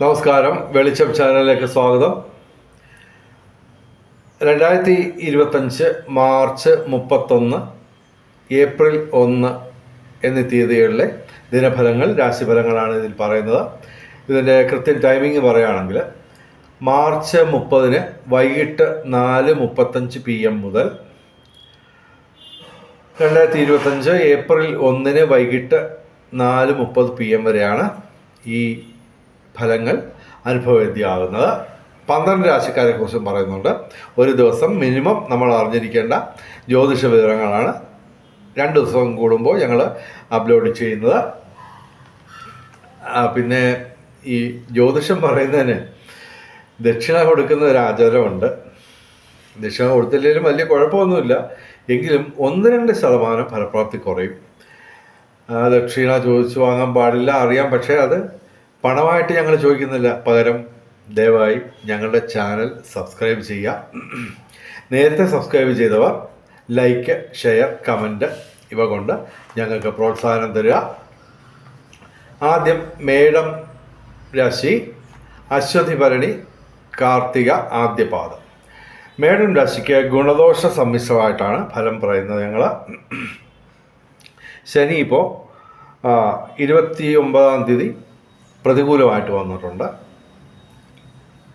നമസ്കാരം. വെളിച്ചം ചാനലിലേക്ക് സ്വാഗതം. രണ്ടായിരത്തി ഇരുപത്തഞ്ച് മാർച്ച് മുപ്പത്തൊന്ന് ഏപ്രിൽ ഒന്ന് എന്നീ തീയതികളിലെ ദിനഫലങ്ങൾ രാശിഫലങ്ങളാണ് ഇതിൽ പറയുന്നത്. ഇതിന്റെ കൃത്യം ടൈമിംഗ് പറയുകയാണെങ്കിൽ മാർച്ച് മുപ്പതിന് വൈകിട്ട് നാല് മുപ്പത്തഞ്ച് പി എം മുതൽ രണ്ടായിരത്തി ഇരുപത്തഞ്ച് ഏപ്രിൽ ഒന്നിന് വൈകിട്ട് നാല് മുപ്പത് പി എം വരെയാണ് ഈ ഫലങ്ങൾ അനുഭവവേദ്യമാകുന്നത്. പന്ത്രണ്ട് രാശിക്കാരെ കുറിച്ചും പറയുന്നുണ്ട്. ഒരു ദിവസം മിനിമം നമ്മൾ അറിഞ്ഞിരിക്കേണ്ട ജ്യോതിഷ വിവരങ്ങളാണ്. രണ്ട് ദിവസം കൂടുമ്പോൾ ഞങ്ങൾ അപ്ലോഡ് ചെയ്യുന്നത്. പിന്നെ ഈ ജ്യോതിഷം പറയുന്നതിന് ദക്ഷിണ കൊടുക്കുന്ന ഒരു ആചാരമുണ്ട്. ദക്ഷിണ കൊടുത്തില്ലെങ്കിലും വലിയ കുഴപ്പമൊന്നുമില്ല. എങ്കിലും ഒന്ന് രണ്ട് ശതമാനം ഫലപ്രാപ്തി കുറയും. ദക്ഷിണ ചോദിച്ചു വാങ്ങാൻ പാടില്ല അറിയാം. പക്ഷേ അത് പണമായിട്ട് ഞങ്ങൾ ചോദിക്കുന്നില്ല. പകരം ദയവായി ഞങ്ങളുടെ ചാനൽ സബ്സ്ക്രൈബ് ചെയ്യുക. നേരത്തെ സബ്സ്ക്രൈബ് ചെയ്തവർ ലൈക്ക് ഷെയർ കമന്റ് ഇവ കൊണ്ട് ഞങ്ങൾക്ക് പ്രോത്സാഹനം തരിക. ആദ്യം മേടം രാശി അശ്വതി ഭരണി കാർത്തിക ആദ്യപാദം. മേടം രാശിക്ക് ഗുണദോഷ സമ്മിശ്രമായിട്ടാണ് ഫലം പറയുന്നത് ഞങ്ങൾ ശനി ഇപ്പോൾ ഇരുപത്തി ഒമ്പതാം തീയതി പ്രതികൂലമായിട്ട് വന്നിട്ടുണ്ട്.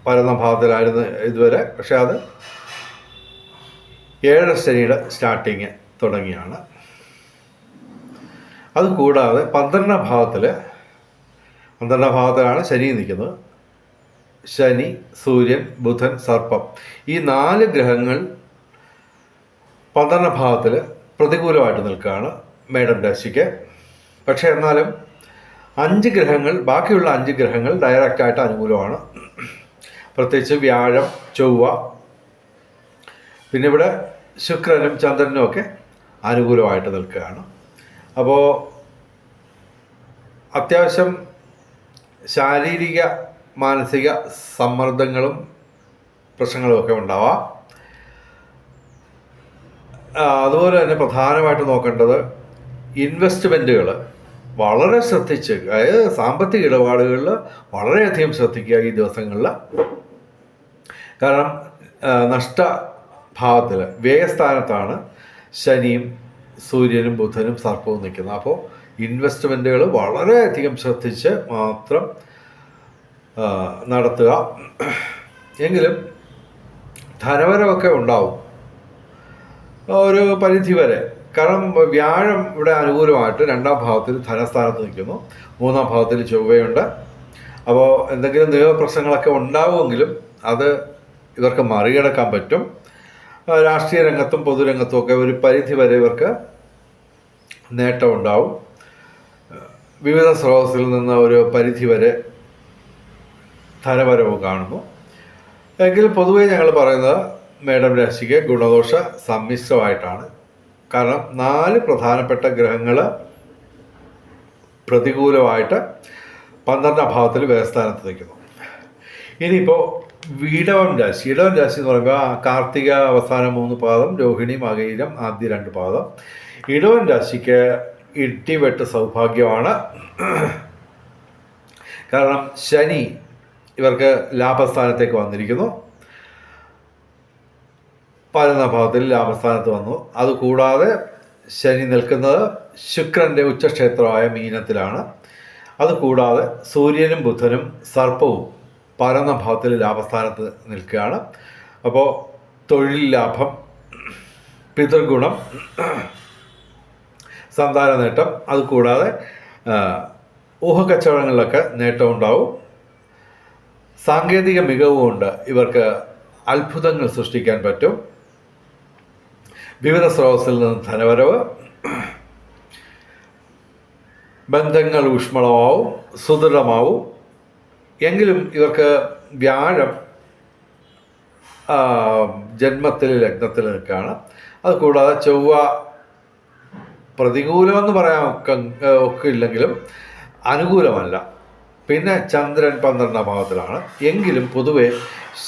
പരന്ന ഭാവത്തിലായിരുന്നു ഇതുവരെ. പക്ഷേ അത് ഏഴര ശനിയുടെ സ്റ്റാർട്ടിങ് തുടങ്ങിയാണ്. അതുകൂടാതെ പന്ത്രണ്ടാം ഭാവത്തിൽ പന്ത്രണ്ടാം ഭാവത്തിലാണ് ശനി നിൽക്കുന്നത്. ശനി സൂര്യൻ ബുധൻ സർപ്പം. ഈ നാല് ഗ്രഹങ്ങൾ പന്ത്രണ്ടാം ഭാവത്തിൽ പ്രതികൂലമായിട്ട് നിൽക്കുകയാണ് മേഡം രാശിക്ക്. പക്ഷേ എന്നാലും അഞ്ച് ഗ്രഹങ്ങൾ ബാക്കിയുള്ള അഞ്ച് ഗ്രഹങ്ങൾ ഡയറക്റ്റ് ആയിട്ട് അനുകൂലമാണ്. പ്രത്യേകിച്ച് വ്യാഴം ചൊവ്വ പിന്നെ ഇവിടെ ശുക്രനും ചന്ദ്രനും ഒക്കെ അനുകൂലമായിട്ട് നിൽക്കുകയാണ്. അപ്പോൾ അത്യാവശ്യം ശാരീരിക മാനസിക സമ്മർദ്ദങ്ങളും പ്രശ്നങ്ങളും ഒക്കെ ഉണ്ടാവാം. അതുപോലെ തന്നെ പ്രധാനമായിട്ട് നോക്കേണ്ടത് ഇൻവെസ്റ്റ്മെന്റുകൾ വളരെ ശ്രദ്ധിച്ച് അതായത് സാമ്പത്തിക ഇടപാടുകളിൽ വളരെയധികം ശ്രദ്ധിക്കുക ഈ ദിവസങ്ങളിൽ. കാരണം നഷ്ട ഭാവത്തിൽ വ്യയസ്ഥാനത്താണ് ശനിയും സൂര്യനും ബുധനും സർപ്പവും നിൽക്കുന്നത്. അപ്പോൾ ഇൻവെസ്റ്റ്മെന്റുകൾ വളരെയധികം ശ്രദ്ധിച്ച് മാത്രം നടത്തുക. എങ്കിലും ധനവരമൊക്കെ ഉണ്ടാവും. ഒരു പരിധി വരെ കാരണം വ്യാഴം ഇവിടെ അനുകൂലമായിട്ട് രണ്ടാം ഭാവത്തിൽ ധനസ്ഥാനത്ത് നിൽക്കുന്നു. മൂന്നാം ഭാവത്തിൽ ചൊവ്വയുണ്ട്. അപ്പോൾ എന്തെങ്കിലും നിയമപ്രശ്നങ്ങളൊക്കെ ഉണ്ടാവുമെങ്കിലും അത് ഇവർക്ക് മറികടക്കാൻ പറ്റും. രാഷ്ട്രീയ രംഗത്തും പൊതുരംഗത്തും ഒക്കെ ഒരു പരിധി വരെ ഇവർക്ക് നേട്ടമുണ്ടാവും വിവിധ സ്രോതസ്സിൽ നിന്ന് ഒരു പരിധി വരെ ധനപരവും കാണുന്നു. എങ്കിൽ പൊതുവേ ഞങ്ങൾ പറയുന്നത് മേഡം രാശിക്ക് ഗുണദോഷ സമ്മിശ്രമായിട്ടാണ്. കാരണം നാല് പ്രധാനപ്പെട്ട ഗ്രഹങ്ങൾ പ്രതികൂലമായിട്ട് പന്ത്രണ്ടാം ഭാവത്തിൽ വ്യവസ്ഥാനത്ത് നിൽക്കുന്നു. ഇനിയിപ്പോൾ വീടവം രാശി. ഇടവം രാശി എന്ന് പറയുമ്പോൾ കാർത്തിക അവസാന മൂന്ന് പാദം രോഹിണി മകയിലം ആദ്യ രണ്ട് പാദം. ഇടവൻ രാശിക്ക് ഇട്ടിവെട്ട് സൗഭാഗ്യമാണ്. കാരണം ശനി ഇവർക്ക് ലാഭസ്ഥാനത്തേക്ക് വന്നിരിക്കുന്നു. പതിനൊന്നാം ഭാവത്തിൽ ലാഭസ്ഥാനത്ത് വന്നു. അതുകൂടാതെ ശനി നിൽക്കുന്നത് ശുക്രന്റെ ഉച്ചക്ഷേത്രമായ മീനത്തിലാണ്. അതുകൂടാതെ സൂര്യനും ബുധനും സർപ്പവും പതിനൊന്നാം ഭാവത്തിൽ ലാഭസ്ഥാനത്ത് നിൽക്കുകയാണ്. അപ്പോൾ തൊഴിൽ ലാഭം പിതൃഗുണം സന്താന നേട്ടം അതുകൂടാതെ ഊഹക്കച്ചവടങ്ങളിലൊക്കെ നേട്ടം ഉണ്ടാവും. സാങ്കേതിക മികവുകൊണ്ട് ഇവർക്ക് അത്ഭുതങ്ങൾ സൃഷ്ടിക്കാൻ പറ്റും. വിവിധ സ്രോതസ്സിൽ നിന്ന് ധനവരവ് ബന്ധങ്ങൾ ഊഷ്മളമാവും സുദൃഢമാവും. എങ്കിലും ഇവർക്ക് വ്യാഴം ജന്മത്തിൽ ലഗ്നത്തിൽ നിൽക്കുകയാണ് അതുകൂടാതെ ചൊവ്വ പ്രതികൂലമെന്ന് പറയാൻ ഒക്കെ ഇല്ലെങ്കിലും അനുകൂലമല്ല. പിന്നെ ചന്ദ്രൻ പന്ത്രണ്ടാം ഭാവത്തിലാണ്. എങ്കിലും പൊതുവെ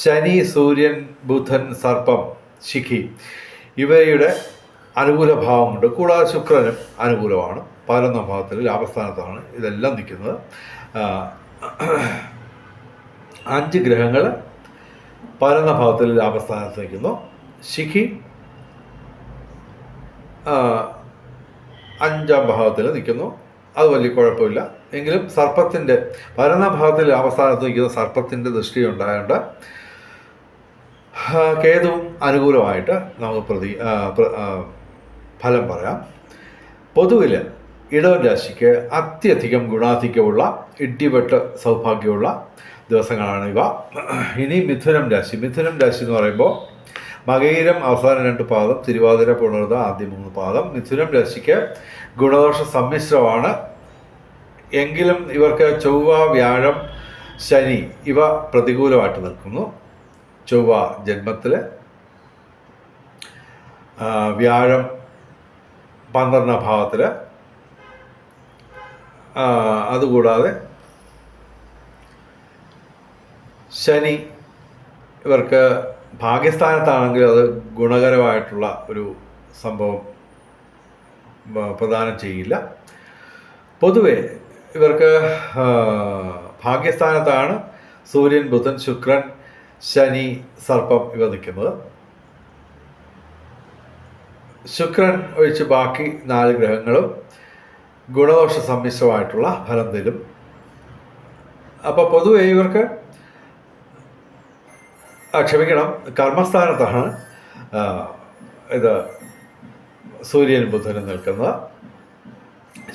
ശനി സൂര്യൻ ബുധൻ സർപ്പം ശിഖി ഇവയുടെ അനുകൂല ഭാവമുണ്ട്. കൂടാതെ ശുക്രനും അനുകൂലമാണ്. പതിനൊന്നാം ഭാവത്തിൽ ലാഭസ്ഥാനത്താണ് ഇതെല്ലാം നിൽക്കുന്നത്. അഞ്ച് ഗ്രഹങ്ങൾ പതിനൊന്നാം ഭാവത്തിൽ ലാഭസ്ഥാനത്ത് നിൽക്കുന്നു. ശിഖി അഞ്ചാം ഭാവത്തിൽ നിൽക്കുന്നു. അത് വലിയ കുഴപ്പമില്ല. എങ്കിലും സർപ്പത്തിന്റെ പതിനൊന്നാം ഭാവത്തിൽ ലാഭസ്ഥാനത്ത് നിൽക്കുന്ന സർപ്പത്തിന്റെ ദൃഷ്ടി ഉണ്ടായതുകൊണ്ട് കേതുവും അനുകൂലമായിട്ട് നമുക്ക് പ്രതി ഫലം പറയാം. പൊതുവിൽ ഇടവൻ രാശിക്ക് അത്യധികം ഗുണാധിക്യമുള്ള ഇടിവെട്ട് സൗഭാഗ്യമുള്ള ദിവസങ്ങളാണ് ഇവ. ഇനി മിഥുനം രാശി. മിഥുനം രാശി എന്ന് പറയുമ്പോൾ മകയിരം അവസാന രണ്ട് പാദം തിരുവാതിര പുണർത ആദ്യ മൂന്ന് പാദം. മിഥുനം രാശിക്ക് ഗുണദോഷ സമ്മിശ്രമാണ്. എങ്കിലും ഇവർക്ക് ചൊവ്വ വ്യാഴം ശനി ഇവ പ്രതികൂലമായിട്ട് നിൽക്കുന്നു. ചൊവ്വ ജന്മത്തിൽ വ്യാഴം പന്ത്രണ്ടാം ഭാവത്തിൽ അതുകൂടാതെ ശനി ഇവർക്ക് ഭാഗ്യസ്ഥാനത്താണെങ്കിൽ അത് ഗുണകരമായിട്ടുള്ള ഒരു സംഭവം പ്രദാനം ചെയ്യില്ല. പൊതുവെ ഇവർക്ക് ഭാഗ്യസ്ഥാനത്താണ് സൂര്യൻ ബുധൻ ശുക്രൻ ശനി സർപ്പം ഇവ നിൽക്കുന്നത്. ശുക്രൻ ഒഴിച്ച് ബാക്കി നാല് ഗ്രഹങ്ങളും ഗുണദോഷ സമ്മിശ്രമായിട്ടുള്ള ഫലം തരും. അപ്പോൾ പൊതുവെ ഇവർക്ക് ക്ഷമിക്കണം കർമ്മസ്ഥാനത്താണ് ഇത് സൂര്യൻ ബുധനും നിൽക്കുന്നത്.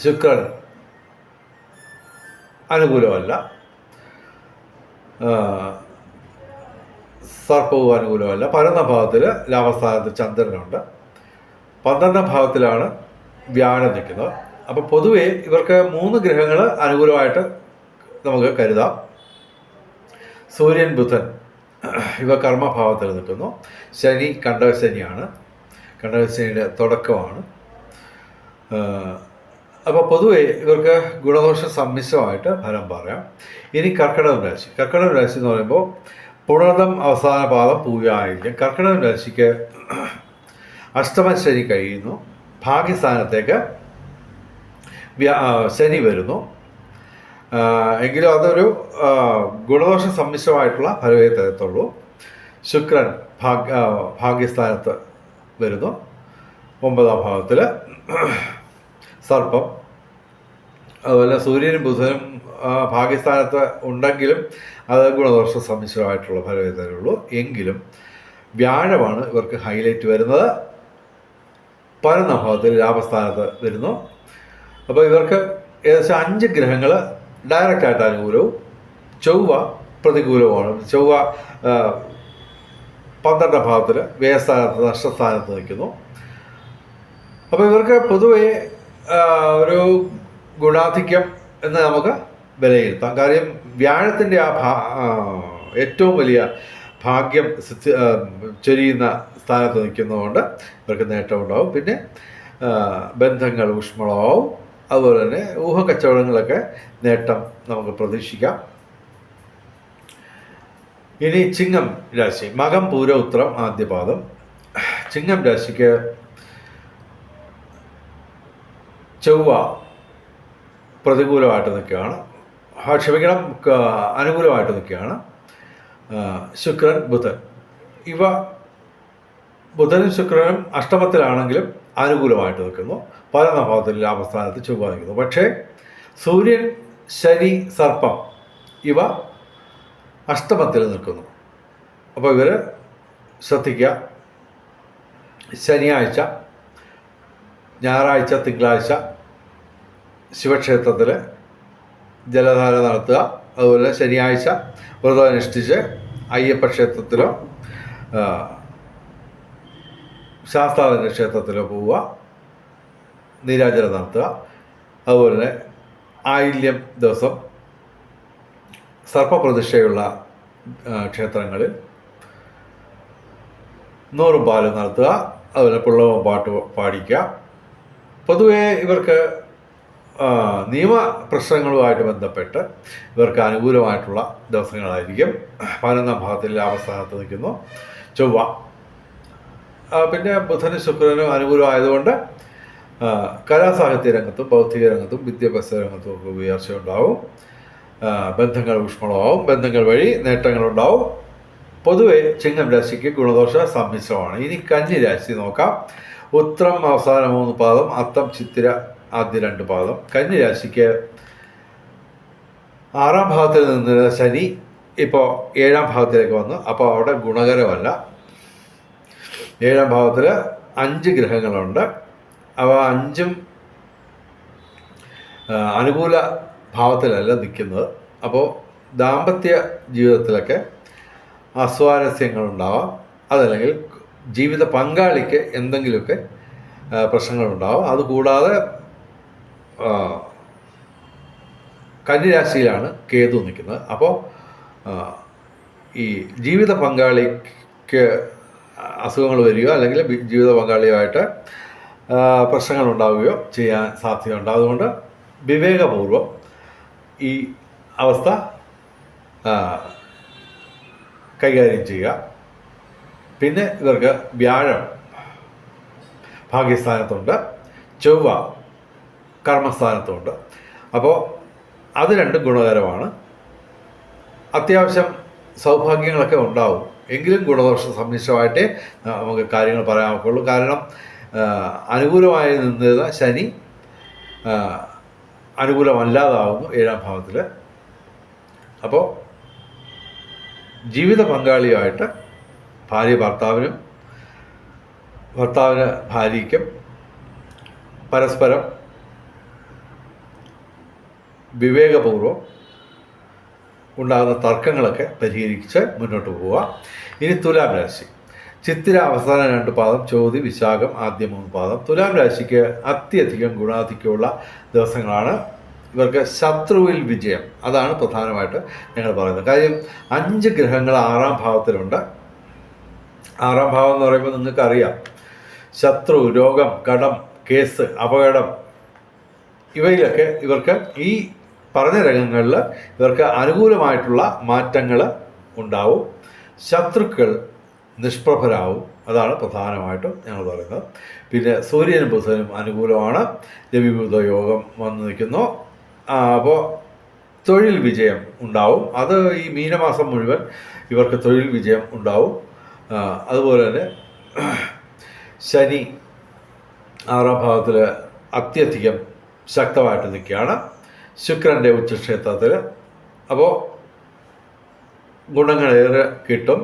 ശുക്രൻ അനുകൂലമല്ല. സർപ്പവും അനുകൂലമല്ല. പരന്ന ഭാവത്തിൽ ലാഭസ്ഥാനത്ത് ചന്ദ്രനുണ്ട്. പന്ത്രണ്ടാം ഭാവത്തിലാണ് വ്യാഴം നിൽക്കുന്നത്. അപ്പോൾ പൊതുവേ ഇവർക്ക് മൂന്ന് ഗ്രഹങ്ങൾ അനുകൂലമായിട്ട് നമുക്ക് കരുതാം. സൂര്യൻ ബുധൻ ഇവ കർമ്മഭാവത്തിൽ നിൽക്കുന്നു. ശനി കണ്ടകശനിയാണ് കണ്ടകശനിയുടെ തുടക്കമാണ്. അപ്പോൾ പൊതുവേ ഇവർക്ക് ഗുണദോഷ സമ്മിശ്രമായിട്ട് ഫലം പറയാം. ഇനി കർക്കിടകം രാശി. കർക്കിടകം രാശി എന്ന് പറയുമ്പോൾ പുണർദം അവസാന പാദം പൂവ്യായിരിക്കും കർക്കിടകം രാശിക്ക് അഷ്ടമ ശനി കഴിയുന്നു. ഭാഗ്യസ്ഥാനത്തേക്ക് ശനി വരുന്നു. എങ്കിലും അതൊരു ഗുണദോഷ സമ്മിശ്രമായിട്ടുള്ള ഫലവേ തരത്തുള്ളൂ. ശുക്രൻ ഭാഗ്യ ഭാഗ്യസ്ഥാനത്ത് വരുന്നു. ഒമ്പതാം ഭാഗത്തിൽ സർപ്പം അതുപോലെ സൂര്യനും ബുധനും ഭാഗ്യസ്ഥാനത്ത് ഉണ്ടെങ്കിലും അത് ഗുണദോഷ സമ്മിശ്രമായിട്ടുള്ള ഫലമേ എങ്കിലും വ്യാഴമാണ് ഇവർക്ക് ഹൈലൈറ്റ് വരുന്നത്. പതിനൊന്നാം ഭാവത്തിൽ ലാഭസ്ഥാനത്ത് വരുന്നു. അപ്പോൾ ഇവർക്ക് ഏകദേശം അഞ്ച് ഗ്രഹങ്ങൾ ഡയറക്റ്റായിട്ട് അനുകൂലവും ചൊവ്വ പ്രതികൂലവുമാണ്. ചൊവ്വ പന്ത്രണ്ടാം ഭാവത്തിൽ വ്യയസ്ഥാനത്ത് നഷ്ടസ്ഥാനത്ത് നിൽക്കുന്നു. അപ്പോൾ ഇവർക്ക് പൊതുവേ ഒരു ഗുണാധിക്യം എന്ന് നമുക്ക് വിലയിരുത്താം. കാര്യം വ്യാഴത്തിന്റെ ആ ഭാ ഏറ്റവും വലിയ ഭാഗ്യം ചൊരിയുന്ന സ്ഥാനത്ത് നിൽക്കുന്നതുകൊണ്ട് ഇവർക്ക് നേട്ടമുണ്ടാവും. പിന്നെ ബന്ധങ്ങൾ ഊഷ്മളമാവും. അതുപോലെ തന്നെ ഊഹക്കച്ചവടങ്ങളൊക്കെ നേട്ടം നമുക്ക് പ്രതീക്ഷിക്കാം. ഇനി ചിങ്ങം രാശി. മകം പൂര ഉത്രം ആദ്യപാദം ചിങ്ങം രാശിക്ക് ചൊവ്വ പ്രതികൂലമായിട്ട് നിൽക്കുകയാണ്. ക്ഷമിക്കണം അനുകൂലമായിട്ട് നിൽക്കുകയാണ്. ശുക്രൻ ബുധൻ. ഇവ ബുധനും ശുക്രനും അഷ്ടമത്തിലാണെങ്കിലും അനുകൂലമായിട്ട് നിൽക്കുന്നു. പല ഭാവത്തിൽ ലാഭസ്ഥാനത്ത് ചൊവ്വ നിൽക്കുന്നു പക്ഷേ സൂര്യൻ ശനി സർപ്പം ഇവ അഷ്ടമത്തിൽ നിൽക്കുന്നു. അപ്പോൾ ഇവർ ശ്രദ്ധിക്കുക. ശനിയാഴ്ച ഞായറാഴ്ച തിങ്കളാഴ്ച ശിവക്ഷേത്രത്തിൽ ജലധാര നടത്തുക. അതുപോലെ ശനിയാഴ്ച വ്രതം അനുഷ്ഠിച്ച് അയ്യപ്പ ക്ഷേത്രത്തിലോ ശാസ്താദന ക്ഷേത്രത്തിലോ പോവുക. നീരാജനം നടത്തുക. അതുപോലെ തന്നെ ആയില്യം ദിവസം സർപ്പപ്രതിഷ്ഠയുള്ള ക്ഷേത്രങ്ങളിൽ നൂറും പാലും നടത്തുക. അതുപോലെ പുള്ളവും പാട്ട് പാടിക്കുക. പൊതുവേ ഇവർക്ക് നിയമ പ്രശ്നങ്ങളുമായിട്ട് ബന്ധപ്പെട്ട് ഇവർക്ക് അനുകൂലമായിട്ടുള്ള ദിവസങ്ങളായിരിക്കും. പതിനൊന്നാം ഭാഗത്തിൽ ലാഭസ്ഥാനത്ത് നിൽക്കുന്നു. ചൊവ്വ. പിന്നെ ബുധനും ശുക്രനും അനുകൂലമായതുകൊണ്ട് കലാസാഹിത്യ രംഗത്തും ബൗദ്ധിക രംഗത്തും വിദ്യാഭ്യാസ രംഗത്തും ഒക്കെ ഉയർച്ച ഉണ്ടാവും ബന്ധങ്ങൾ ഊഷ്മളമാവും. ബന്ധങ്ങൾ വഴി നേട്ടങ്ങളുണ്ടാവും. പൊതുവെ ചിങ്ങം രാശിക്ക് ഗുണദോഷ സമ്മിശ്രമാണ്. ഇനി കന്നി രാശി നോക്കാം. ഉത്രം അവസാന മൂന്ന് പാദം അത്തം ചിത്തിര ആദ്യ രണ്ട് പാദം. രാശിക്ക് ആറാം ഭാഗത്തിൽ നിന്ന് ശനി ഇപ്പോൾ ഏഴാം ഭാഗത്തിലേക്ക് വന്നു. അപ്പോൾ അവിടെ ഗുണകരമല്ല. ഏഴാം ഭാവത്തിൽ അഞ്ച് ഗ്രഹങ്ങളുണ്ട്. അവ അഞ്ചും അനുകൂല ഭാവത്തിലല്ല നിൽക്കുന്നത്. അപ്പോൾ ദാമ്പത്യ ജീവിതത്തിലൊക്കെ അസ്വാരസ്യങ്ങളുണ്ടാവാം. അതല്ലെങ്കിൽ ജീവിത പങ്കാളിക്ക് എന്തെങ്കിലുമൊക്കെ പ്രശ്നങ്ങളുണ്ടാവാം. അതുകൂടാതെ കന്നിരാശിയിലാണ് കേതു നിൽക്കുന്നത്. അപ്പോൾ ഈ ജീവിത പങ്കാളിക്ക് അസുഖങ്ങൾ വരികയോ അല്ലെങ്കിൽ ജീവിത പങ്കാളിയുമായിട്ട് പ്രശ്നങ്ങൾ ഉണ്ടാവുകയോ ചെയ്യാൻ സാധ്യതയുണ്ട്. അതുകൊണ്ട് വിവേകപൂർവം ഈ അവസ്ഥ കൈകാര്യം ചെയ്യുക. പിന്നെ ഇവർക്ക് വ്യാഴം ഭാഗ്യസ്ഥാനത്തുണ്ട്. ചൊവ്വ കർമ്മസ്ഥാനത്തുണ്ട്. അപ്പോൾ അത് രണ്ടും ഗുണകരമാണ്. അത്യാവശ്യം സൗഭാഗ്യങ്ങളൊക്കെ ഉണ്ടാവും. എങ്കിലും ഗുണദോഷ സമ്മിശ്രമായിട്ടേ നമുക്ക് കാര്യങ്ങൾ പറയാൻ കാരണം അനുകൂലമായി നിന്നിരുന്ന ശനി അനുകൂലമല്ലാതാവുന്നു ഏഴാം ഭാവത്തിൽ അപ്പോൾ ജീവിത പങ്കാളിയുമായിട്ട് ഭാര്യ ഭർത്താവിനും ഭർത്താവിന് ഭാര്യയ്ക്കും പരസ്പരം വിവേകപൂർവം ഉണ്ടാകുന്ന തർക്കങ്ങളൊക്കെ പരിഹരിച്ച് മുന്നോട്ട് പോവുക. ഇനി തുലാം രാശി. ചിത്തിര അവസാന രണ്ട് പാദം ചോതി വിശാഖം ആദ്യ മൂന്ന് പാദം. തുലാം രാശിക്ക് അത്യധികം ഗുണാധിക്യമുള്ള ദിവസങ്ങളാണ്. ഇവർക്ക് ശത്രുവിൽ വിജയം. അതാണ് പ്രധാനമായിട്ട് ഞങ്ങൾ പറയുന്നത്. കാര്യം അഞ്ച് ഗ്രഹങ്ങൾ ആറാം ഭാവത്തിലുണ്ട്. ആറാം ഭാവം എന്ന് പറയുമ്പോൾ നിങ്ങൾക്കറിയാം. ശത്രു രോഗം കടം കേസ് അപകടം ഇവയിലൊക്കെ ഇവർക്ക് ഈ പറഞ്ഞ രംഗങ്ങളിൽ ഇവർക്ക് അനുകൂലമായിട്ടുള്ള മാറ്റങ്ങൾ ഉണ്ടാവും. ശത്രുക്കൾ നിഷ്പ്രഭരാവും. അതാണ് പ്രധാനമായിട്ടും ഞങ്ങൾ പറയുന്നത്. പിന്നെ സൂര്യനും ബുധനും അനുകൂലമാണ്. രവിബുധ യോഗം വന്നു നിൽക്കുന്നു. അപ്പോൾ തൊഴിൽ വിജയം ഉണ്ടാവും. അത് ഈ മീനമാസം മുഴുവൻ ഇവർക്ക് തൊഴിൽ വിജയം ഉണ്ടാവും. അതുപോലെ തന്നെ ശനി ആറാം ഭാവത്തിൽ അത്യധികം ശക്തമായിട്ട് നിൽക്കുകയാണ്. ശുക്രന്റെ ഉച്ചക്ഷേത്രത്തിൽ അപ്പോൾ ഗുണങ്ങളേറെ കിട്ടും.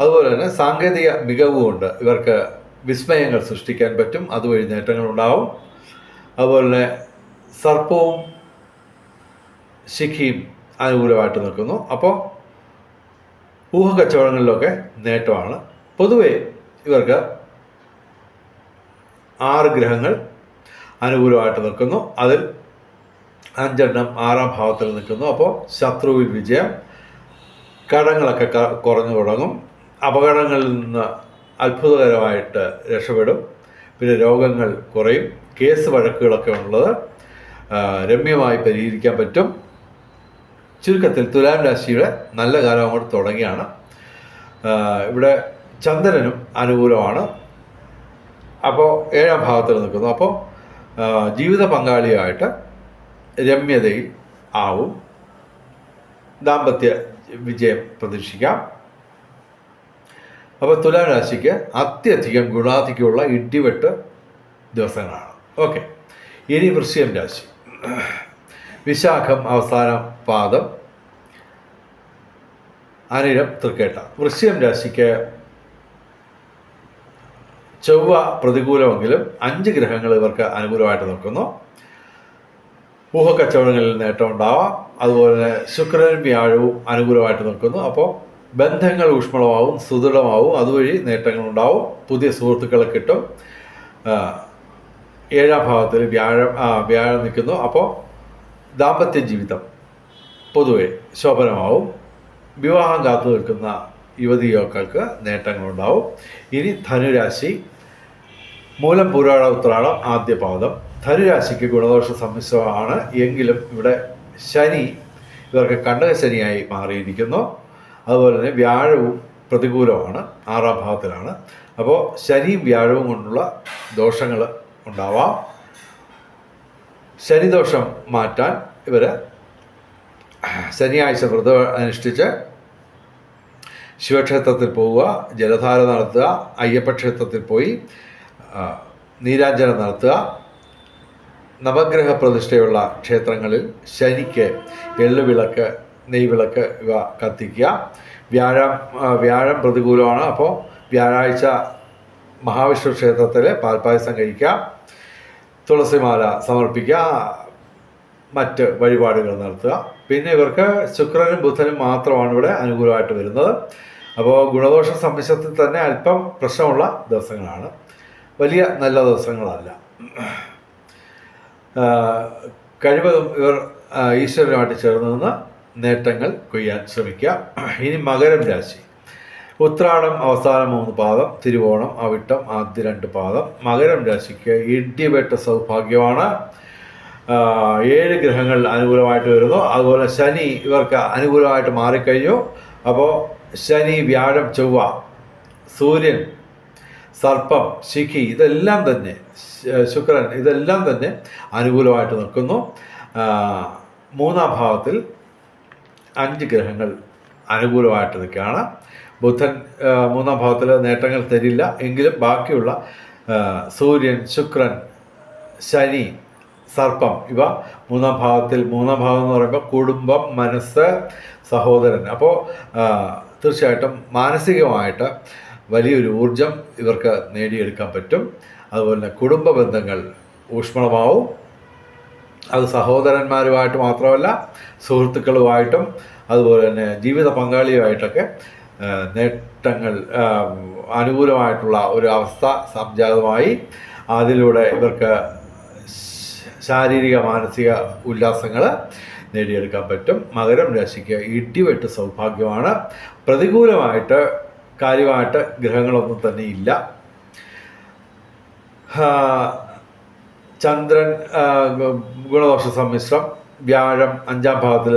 അതുപോലെ തന്നെ സാങ്കേതിക മികവുമുണ്ട് ഇവർക്ക് വിസ്മയങ്ങൾ സൃഷ്ടിക്കാൻ പറ്റും. അതുവഴി നേട്ടങ്ങളുണ്ടാവും അതുപോലെ തന്നെ സർപ്പവും ശിഖിയും അനുകൂലമായിട്ട് നിൽക്കുന്നു. അപ്പോൾ ഊഹക്കച്ചവടങ്ങളിലൊക്കെ നേട്ടമാണ്. പൊതുവെ ഇവർക്ക് ആറ് ഗ്രഹങ്ങൾ അനുകൂലമായിട്ട് നിൽക്കുന്നു. അതിൽ അഞ്ചെണ്ണം ആറാം ഭാവത്തിൽ നിൽക്കുന്നു. അപ്പോൾ ശത്രുവിൽ വിജയം. കടങ്ങളൊക്കെ കുറഞ്ഞു തുടങ്ങും. അപകടങ്ങളിൽ നിന്ന് അത്ഭുതകരമായിട്ട് രക്ഷപ്പെടും. പിന്നെ രോഗങ്ങൾ കുറയും. കേസ് വഴക്കുകളൊക്കെ ഉള്ളത് രമ്യമായി പരിഹരിക്കാൻ പറ്റും. ചുരുക്കത്തിൽ തുലാം രാശിയുടെ നല്ല കാലം അങ്ങോട്ട് തുടങ്ങിയാണ്. ഇവിടെ ചന്ദ്രനും അനുകൂലമാണ്. അപ്പോൾ ഏഴാം ഭാവത്തിൽ നിൽക്കുന്നു. അപ്പോൾ ജീവിത പങ്കാളിയായിട്ട് രമ്യതയിൽ ആവും. ദാമ്പത്യ വിജയം പ്രതീക്ഷിക്കാം. അപ്പോൾ തുലാരാശിക്ക് അത്യധികം ഗുണാധിക്യമുള്ള ഇടിവെട്ട് ദിവസങ്ങളാണ്. ഓക്കെ. ഇനി വൃശ്ചികം രാശി. വിശാഖം അവസാന പാദം. അനിരം തൃക്കേട്ട. വൃശ്ചികം രാശിക്ക് ചൊവ്വ പ്രതികൂലമെങ്കിലും അഞ്ച് ഗ്രഹങ്ങൾ ഇവർക്ക് അനുകൂലമായിട്ട് നിൽക്കുന്നു. ഊഹക്കച്ചവടങ്ങളിൽ നേട്ടം ഉണ്ടാവാം. അതുപോലെ തന്നെ ശുക്രനും വ്യാഴവും അനുകൂലമായിട്ട് നിൽക്കുന്നു. അപ്പോൾ ബന്ധങ്ങൾ ഊഷ്മളമാവും സുദൃഢമാവും. അതുവഴി നേട്ടങ്ങൾ ഉണ്ടാവും. പുതിയ സുഹൃത്തുക്കളെ കിട്ടും. ഏഴാം ഭാവത്തിൽ വ്യാഴം വ്യാഴം നിൽക്കുന്നു. അപ്പോൾ ദാമ്പത്യ ജീവിതം പൊതുവെ ശോഭനമാവും. വിവാഹം കാത്തു നിൽക്കുന്ന യുവതി യുവാക്കൾക്ക് നേട്ടങ്ങളുണ്ടാവും ഇനി ധനുരാശി മൂലം പുരാട ഉത്രാടം ആദ്യ പാദം ധനുരാശിക്ക് ഗുണദോഷ സമ്മിശ്രമാണ് എങ്കിലും ഇവിടെ ശനി ഇവർക്ക് കണ്ടക ശനിയായി മാറിയിരിക്കുന്നു. അതുപോലെ തന്നെ വ്യാഴവും പ്രതികൂലമാണ്. ആറാം ഭാവത്തിലാണ്. അപ്പോൾ ശനിയും വ്യാഴവും കൊണ്ടുള്ള ദോഷങ്ങൾ ഉണ്ടാവാം. ശനിദോഷം മാറ്റാൻ ഇവർ ശനിയാഴ്ച വ്രതം അനുഷ്ഠിച്ച് ശിവക്ഷേത്രത്തിൽ പോവുക ജലധാര നടത്തുക അയ്യപ്പക്ഷേത്രത്തിൽ പോയി നീരാഞ്ജനം നടത്തുക നവഗ്രഹ പ്രതിഷ്ഠയുള്ള ക്ഷേത്രങ്ങളിൽ ശനിക്ക് എള്ളുവിളക്ക് നെയ്വിളക്ക് ഇവ കത്തിക്കുക. വ്യാഴം വ്യാഴം പ്രതികൂലമാണ്. അപ്പോൾ വ്യാഴാഴ്ച മഹാവിഷ്ണു ക്ഷേത്രത്തിൽ പാൽപ്പായസം കഴിക്കുക. തുളസിമാല സമർപ്പിക്കുക. മറ്റ് വഴിപാടുകൾ നടത്തുക. പിന്നെ ഇവർക്ക് ശുക്രനും ബുധനും മാത്രമാണ് ഇവിടെ അനുകൂലമായിട്ട് വരുന്നത്. അപ്പോൾ ഗുണദോഷ സംശയത്തിൽ തന്നെ അല്പം പ്രശ്നമുള്ള ദിവസങ്ങളാണ്. വലിയ നല്ല ദിവസങ്ങളല്ല. കഴിവതും ഇവർ ഈശ്വരനുമായിട്ട് ചേർന്ന് നിന്ന് നേട്ടങ്ങൾ കൊയ്യാൻ ശ്രമിക്കുക ഇനി മകരം രാശി. ഉത്രാടം അവസാന മൂന്ന് പാദം തിരുവോണം അവിട്ടം ആദ്യ രണ്ട് പാദം. മകരം രാശിക്ക് ഇടിവെട്ട സൗഭാഗ്യമാണ്. ഏഴ് ഗ്രഹങ്ങൾ അനുകൂലമായിട്ട് വരുന്നു. അതുപോലെ ശനി ഇവർക്ക് അനുകൂലമായിട്ട് മാറിക്കഴിഞ്ഞു. അപ്പോൾ ശനി വ്യാഴം ചൊവ്വ സൂര്യൻ സർപ്പം ശിഖി ഇതെല്ലാം തന്നെ ശുക്രൻ ഇതെല്ലാം തന്നെ അനുകൂലമായിട്ട് നിൽക്കുന്നു. മൂന്നാം ഭാവത്തിൽ അഞ്ച് ഗ്രഹങ്ങൾ അനുകൂലമായിട്ട് നിൽക്കുകയാണ്. ബുധൻ മൂന്നാം ഭാവത്തിൽ നേട്ടങ്ങൾ തരില്ല. എങ്കിലും ബാക്കിയുള്ള സൂര്യൻ ശുക്രൻ ശനി സർപ്പം ഇവ മൂന്നാം ഭാവത്തിൽ മൂന്നാം ഭാവം എന്ന് പറയുമ്പോൾ കുടുംബം മനസ്സ് സഹോദരൻ. അപ്പോൾ തീർച്ചയായിട്ടും മാനസികമായിട്ട് വലിയൊരു ഊർജം ഇവർക്ക് നേടിയെടുക്കാൻ പറ്റും. അതുപോലെ തന്നെ കുടുംബ ബന്ധങ്ങൾ ഊഷ്മളമാവും. അത് സഹോദരന്മാരുമായിട്ട് മാത്രമല്ല സുഹൃത്തുക്കളുമായിട്ടും അതുപോലെ തന്നെ ജീവിത പങ്കാളിയുമായിട്ടൊക്കെ നേട്ടങ്ങൾ അനുകൂലമായിട്ടുള്ള ഒരു അവസ്ഥ സംജാതമായി അതിലൂടെ ഇവർക്ക് ശാരീരിക മാനസിക ഉല്ലാസങ്ങൾ നേടിയെടുക്കാൻ പറ്റും. മകരം രാശിക്ക് ഇടിവെട്ട് സൗഭാഗ്യമാണ്. പ്രതികൂലമായിട്ട് കാര്യമായിട്ട് ഗ്രഹങ്ങളൊന്നും തന്നെ ഇല്ല. ചന്ദ്രൻ ഗുണദോഷ സമ്മിശ്രം വ്യാഴം അഞ്ചാം ഭാവത്തിൽ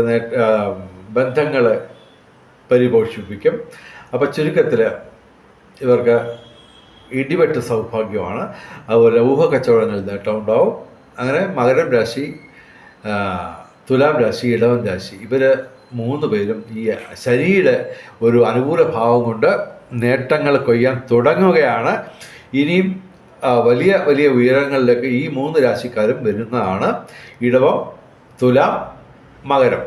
ബന്ധങ്ങൾ പരിപോഷിപ്പിക്കും. അപ്പോൾ ചുരുക്കത്തിൽ ഇവർക്ക് ഇടിവെട്ട് സൗഭാഗ്യമാണ്. അതുപോലെ ഊഹ കച്ചവടങ്ങളിൽ നേട്ടം ഉണ്ടാവും അങ്ങനെ മകരം രാശി തുലാം രാശി ഇടവൻ രാശി ഇവർ മൂന്ന് പേരും ഈ ശനിയുടെ ഒരു അനുകൂല ഭാവം കൊണ്ട് നേട്ടങ്ങൾ കൊയ്യാൻ തുടങ്ങുകയാണ്. ഇനിയും വലിയ വലിയ ഉയരങ്ങളിലേക്ക് ഈ മൂന്ന് രാശിക്കാരും വരുന്നതാണ്. ഇടവം തുലാം മകരം.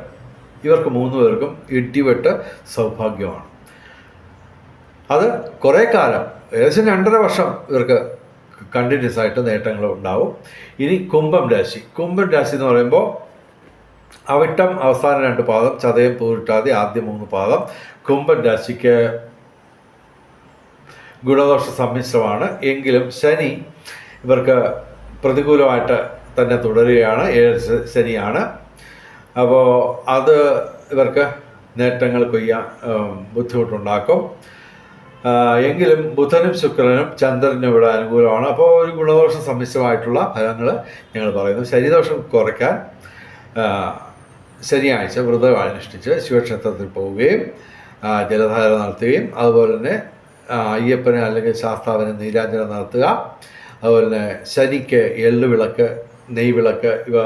ഇവർക്ക് മൂന്ന് പേർക്കും ഇടിവെട്ട് സൗഭാഗ്യമാണ്. അത് കുറേ കാലം ഏകദേശം രണ്ടര വർഷം ഇവർക്ക് കണ്ടിന്യൂസ് ആയിട്ട് നേട്ടങ്ങൾ ഉണ്ടാവും. ഇനി കുംഭം രാശി. കുംഭം രാശി എന്ന് പറയുമ്പോൾ അവിട്ടം അവസാന രണ്ട് പാദം ചതയം പൂരിട്ടാതി ആദ്യ മൂന്ന് പാദം. കുംഭം രാശിക്ക് ഗുണദോഷ സമ്മിശ്രമാണ്. എങ്കിലും ശനി ഇവർക്ക് പ്രതികൂലമായിട്ട് തന്നെ തുടരുകയാണ്. ഏഴ് ശനിയാണ്. അപ്പോൾ അത് ഇവർക്ക് നേട്ടങ്ങൾ കൊയ്യാൻ ബുദ്ധിമുട്ടുണ്ടാക്കും. എങ്കിലും ബുധനും ശുക്രനും ചന്ദ്രനും ഇവിടെ അനുകൂലമാണ്. അപ്പോൾ ഒരു ഗുണദോഷ സമ്മിശ്രമായിട്ടുള്ള ഫലങ്ങൾ ഞങ്ങൾ പറയുന്നു. ശനിദോഷം കുറയ്ക്കാൻ ശനിയാഴ്ച വ്രതം അനുഷ്ഠിച്ച് ശിവക്ഷേത്രത്തിൽ പോവുകയും ജലധാര നടത്തുകയും അതുപോലെ തന്നെ അയ്യപ്പന് അല്ലെങ്കിൽ ശാസ്താവിന് നീരാഞ്ജന നടത്തുക. അതുപോലെ തന്നെ ശനിക്ക് എള്ളുവിളക്ക് നെയ്വിളക്ക് ഇവ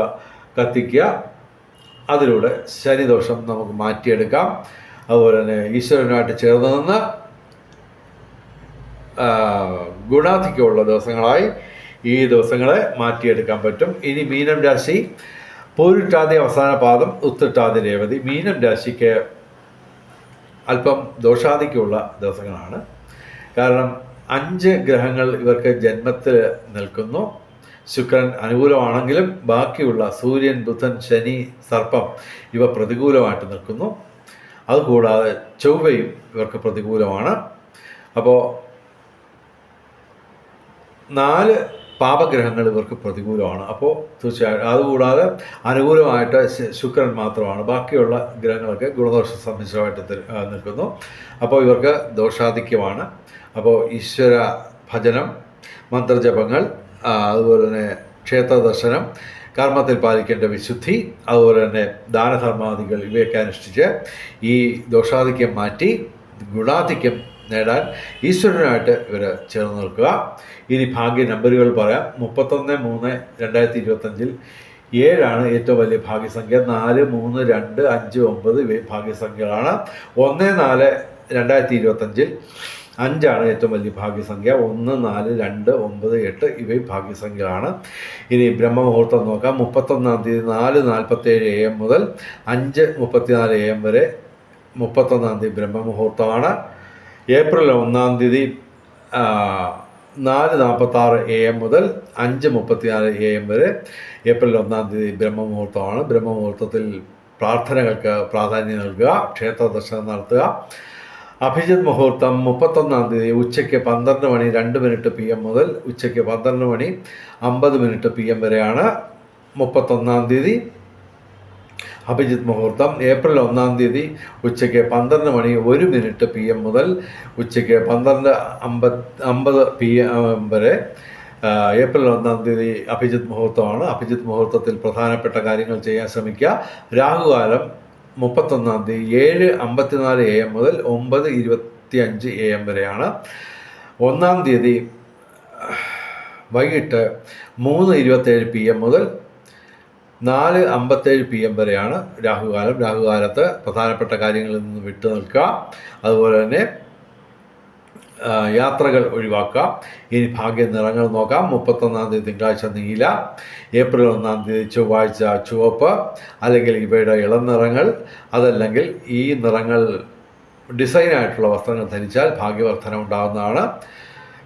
കത്തിക്കുക. അതിലൂടെ ശനിദോഷം നമുക്ക് മാറ്റിയെടുക്കാം. അതുപോലെ തന്നെ ഈശ്വരനുമായിട്ട് ചേർന്ന് നിന്ന് ആ, ഗുണാധിക്യമുള്ള ദിവസങ്ങളായി ഈ ദിവസങ്ങളെ മാറ്റിയെടുക്കാൻ പറ്റും. ഇനി മീനം രാശി പൂരിട്ടാതി അവസാന പാദം ഉത്തിട്ടാതി രേവതി. മീനം രാശിക്ക് അല്പം ദോഷാധിക്യമുള്ള ദിവസങ്ങളാണ്. കാരണം അഞ്ച് ഗ്രഹങ്ങൾ ഇവർക്ക് ജന്മത്തിൽ നിൽക്കുന്നു. ശുക്രൻ അനുകൂലമാണെങ്കിലും ബാക്കിയുള്ള സൂര്യൻ ബുധൻ ശനി സർപ്പം ഇവ പ്രതികൂലമായിട്ട് നിൽക്കുന്നു. അതുകൂടാതെ ചൊവ്വയും ഇവർക്ക് പ്രതികൂലമാണ്. അപ്പോൾ നാല് പാപഗ്രഹങ്ങൾ ഇവർക്ക് പ്രതികൂലമാണ്. അപ്പോൾ തീർച്ചയായും അതുകൂടാതെ അനുകൂലമായിട്ട് ശുക്രൻ മാത്രമാണ്. ബാക്കിയുള്ള ഗ്രഹങ്ങളൊക്കെ ഗുണദോഷ സമ്മിശ്രമായിട്ട് നിൽക്കുന്നു. അപ്പോൾ ഇവർക്ക് ദോഷാധിക്യമാണ്. അപ്പോൾ ഈശ്വര ഭജനം മന്ത്രജപങ്ങൾ അതുപോലെ തന്നെ ക്ഷേത്ര ദർശനം കർമ്മത്തിൽ പാലിക്കേണ്ട വിശുദ്ധി അതുപോലെ തന്നെ ദാനധർമാദികൾ ഇവയൊക്കെ അനുഷ്ഠിച്ച് ഈ ദോഷാധിക്യം മാറ്റി ഗുണാധിക്യം നേടാൻ ഈശ്വരനായിട്ട് ഇവർ ചേർന്ന് നിൽക്കുക. ഇനി ഭാഗ്യ നമ്പറുകൾ പറയാം. മുപ്പത്തൊന്ന് മൂന്ന് രണ്ടായിരത്തി ഇരുപത്തഞ്ചിൽ ഏഴാണ് ഏറ്റവും വലിയ ഭാഗ്യസംഖ്യ. നാല് മൂന്ന് രണ്ട് അഞ്ച് ഒമ്പത് ഭാഗ്യസംഖ്യകളാണ്. ഒന്ന് നാല് രണ്ടായിരത്തി ഇരുപത്തഞ്ചിൽ അഞ്ചാണ് ഏറ്റവും വലിയ ഭാഗ്യസംഖ്യ. ഒന്ന് നാല് രണ്ട് ഒമ്പത് എട്ട് ഇവയും ഭാഗ്യസംഖ്യകളാണ്. ഇനി ബ്രഹ്മമുഹൂർത്തം നോക്കാം. മുപ്പത്തൊന്നാം തീയതി നാല് നാൽപ്പത്തേഴ് എ എം മുതൽ അഞ്ച് മുപ്പത്തിനാല് എ എം വരെ മുപ്പത്തൊന്നാം തീയതി ബ്രഹ്മമുഹൂർത്തമാണ്. ഏപ്രിൽ ഒന്നാം തീയതി നാല് നാല് നാൽപ്പത്താറ് എ എം മുതൽ അഞ്ച് മുപ്പത്തിനാല് എ എം വരെ ഏപ്രിൽ ഒന്നാം തീയതി ബ്രഹ്മമുഹൂർത്തമാണ്. ബ്രഹ്മമുഹൂർത്തത്തിൽ പ്രാർത്ഥനകൾക്ക് പ്രാധാന്യം നൽകുക ക്ഷേത്ര ദർശനം നടത്തുക. അഭിജിത് മുഹൂർത്തം മുപ്പത്തൊന്നാം തീയതി ഉച്ചയ്ക്ക് പന്ത്രണ്ട് മണി രണ്ട് മിനിറ്റ് പി എം മുതൽ ഉച്ചയ്ക്ക് പന്ത്രണ്ട് മണി അമ്പത് മിനിറ്റ് പി എം വരെയാണ് മുപ്പത്തൊന്നാം തീയതി. അഭിജിത്ത് മുഹൂർത്തം ഏപ്രിൽ ഒന്നാം തീയതി ഉച്ചയ്ക്ക് പന്ത്രണ്ട് മണി ഒരു മിനിറ്റ് പി എം മുതൽ ഉച്ചയ്ക്ക് പന്ത്രണ്ട് അമ്പത് അമ്പത് പി എം വരെ ഏപ്രിൽ ഒന്നാം തീയതി അഭിജിത്ത് മുഹൂർത്തമാണ്. അഭിജിത്ത് മുഹൂർത്തത്തിൽ പ്രധാനപ്പെട്ട കാര്യങ്ങൾ ചെയ്യാൻ ശ്രമിക്കുക. രാഹുകാലം മുപ്പത്തൊന്നാം തീയതി ഏഴ് അമ്പത്തിനാല് എ എം മുതൽ ഒമ്പത് ഇരുപത്തി അഞ്ച് എ എം വരെയാണ്. ഒന്നാം തീയതി വൈകിട്ട് മൂന്ന് ഇരുപത്തേഴ് പി എം മുതൽ നാല് അമ്പത്തേഴ് പി എം വരെയാണ് രാഹുകാലം. രാഹുകാലത്ത് പ്രധാനപ്പെട്ട കാര്യങ്ങളിൽ നിന്ന് വിട്ടു നിൽക്കുക. അതുപോലെ തന്നെ യാത്രകൾ ഒഴിവാക്കുക. ഇനി ഭാഗ്യ നിറങ്ങൾ നോക്കാം. മുപ്പത്തൊന്നാം തീയതി തിങ്കളാഴ്ച നീല ഏപ്രിൽ ഒന്നാം തീയതി ചൊവ്വാഴ്ച ചുവപ്പ് അല്ലെങ്കിൽ ഇവയുടെ ഇളം നിറങ്ങൾ. അതല്ലെങ്കിൽ ഈ നിറങ്ങൾ ഡിസൈനായിട്ടുള്ള വസ്ത്രങ്ങൾ ധരിച്ചാൽ ഭാഗ്യവർദ്ധന ഉണ്ടാകുന്നതാണ്